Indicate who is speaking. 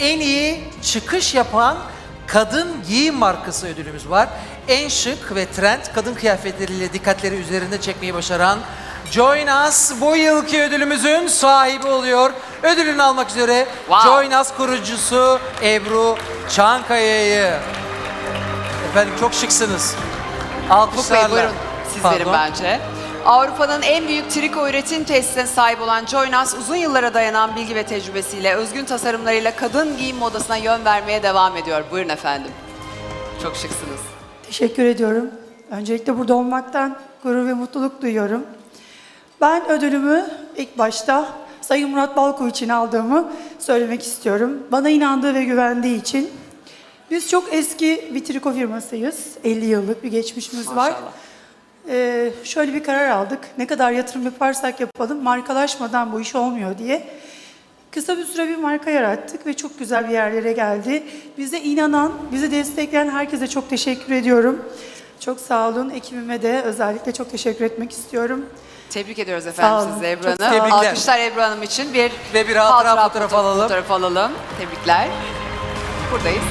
Speaker 1: en iyi çıkış yapan kadın giyim markası ödülümüz var. En şık ve trend kadın kıyafetleriyle dikkatleri üzerinde çekmeyi başaran Join Us bu yılki ödülümüzün sahibi oluyor. Ödülünü almak üzere
Speaker 2: Wow.
Speaker 1: Join Us kurucusu Ebru Çankaya'yı. Efendim çok şıksınız.
Speaker 2: Ufuk Bey
Speaker 1: Alkışlarla.
Speaker 2: buyurun siz verin
Speaker 1: Pardon.
Speaker 2: bence. Avrupa'nın en büyük triko üretim tesisine sahip olan Joynas uzun yıllara dayanan bilgi ve tecrübesiyle özgün tasarımlarıyla kadın giyim modasına yön vermeye devam ediyor. Buyurun efendim. Çok şıksınız.
Speaker 3: Teşekkür ediyorum. Öncelikle burada olmaktan gurur ve mutluluk duyuyorum. Ben ödülümü ilk başta Sayın Murat Balko için aldığımı söylemek istiyorum. Bana inandığı ve güvendiği için. Biz çok eski bir triko firmasıyız. 50 yıllık bir geçmişimiz var. Ee, şöyle bir karar aldık. Ne kadar yatırım yaparsak yapalım markalaşmadan bu iş olmuyor diye. Kısa bir süre bir marka yarattık ve çok güzel bir yerlere geldi. Bize inanan, bizi destekleyen herkese çok teşekkür ediyorum. Çok sağ olun. Ekibime de özellikle çok teşekkür etmek istiyorum.
Speaker 2: Tebrik ediyoruz efendim sizi Ebru
Speaker 3: Çok
Speaker 2: Hanım.
Speaker 1: tebrikler.
Speaker 2: Alkışlar Ebru Hanım için bir
Speaker 1: Ve bir hatıra fotoğrafı alalım.
Speaker 2: fotoğrafı alalım. Tebrikler. Buradayız.